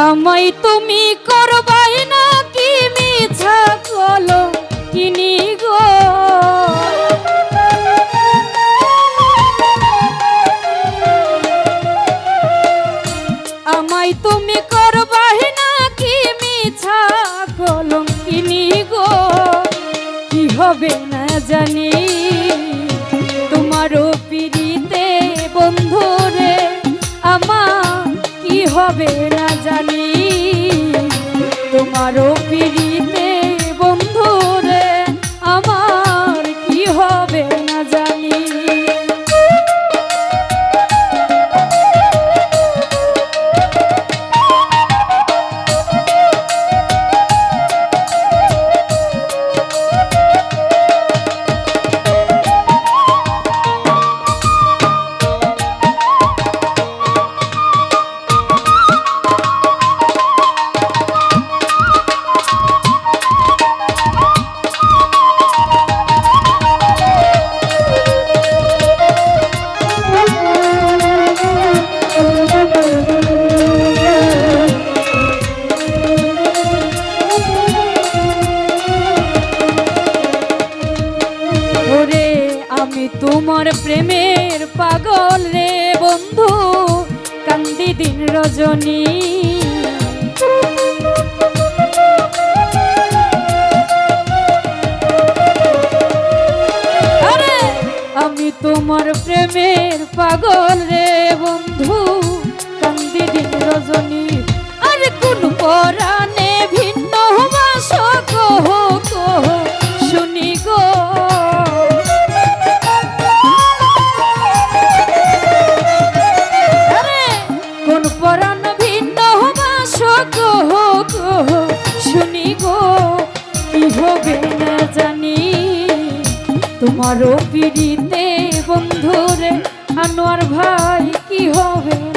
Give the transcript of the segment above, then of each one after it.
আমাই তুমি করবাই না কি মিছা কলো কিনি গো আমাই তুমি করবাই না কি মিছা কলো কিনি গো কি হবে না জানি? হবে না জানি। তোমারও প্রিয় দিন রজনী। আমি তোমার প্রেমের পাগল তোমার পিড়িতে বন্ধুরে আনোয়ার ভাই কি হবে?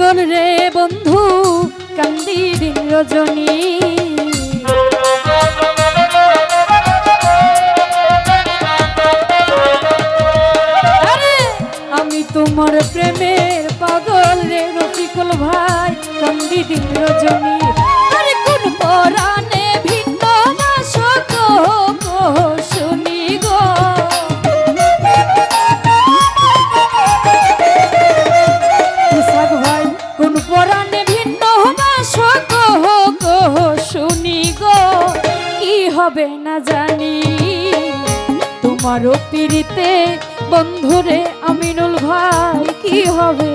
পাগল রে বন্ধু, কান্দি দিন রজনী। আমি তোমার প্রেমের পাগল রে রসিকল ভাই, কান্দি দিন রজনী। আরও পিড়িতে। বন্ধুরে আমিনুল ভাই কি হবে?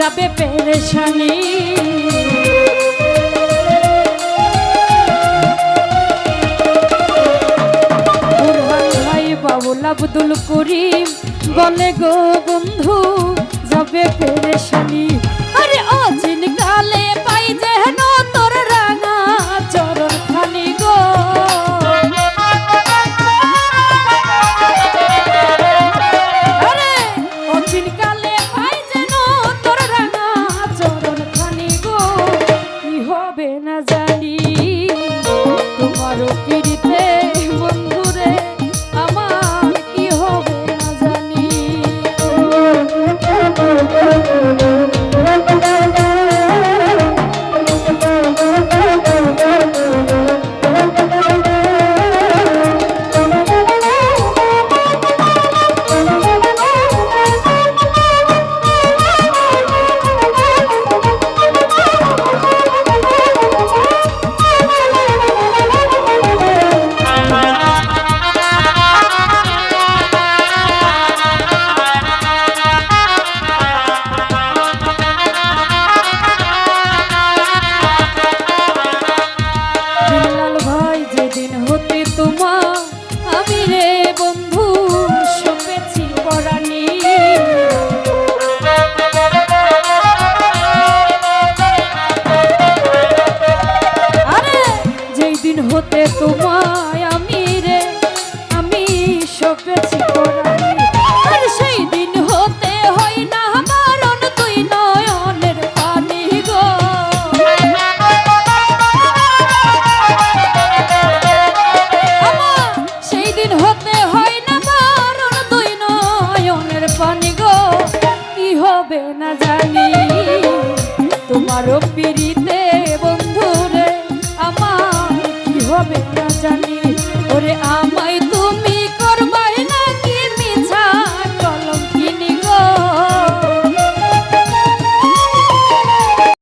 যাবে পেরেশানি। বাবুল আব্দুল করিম বলে গো বন্ধু যাবে পেরেশানি। হবে না জানি। তোমারও পিড়িতে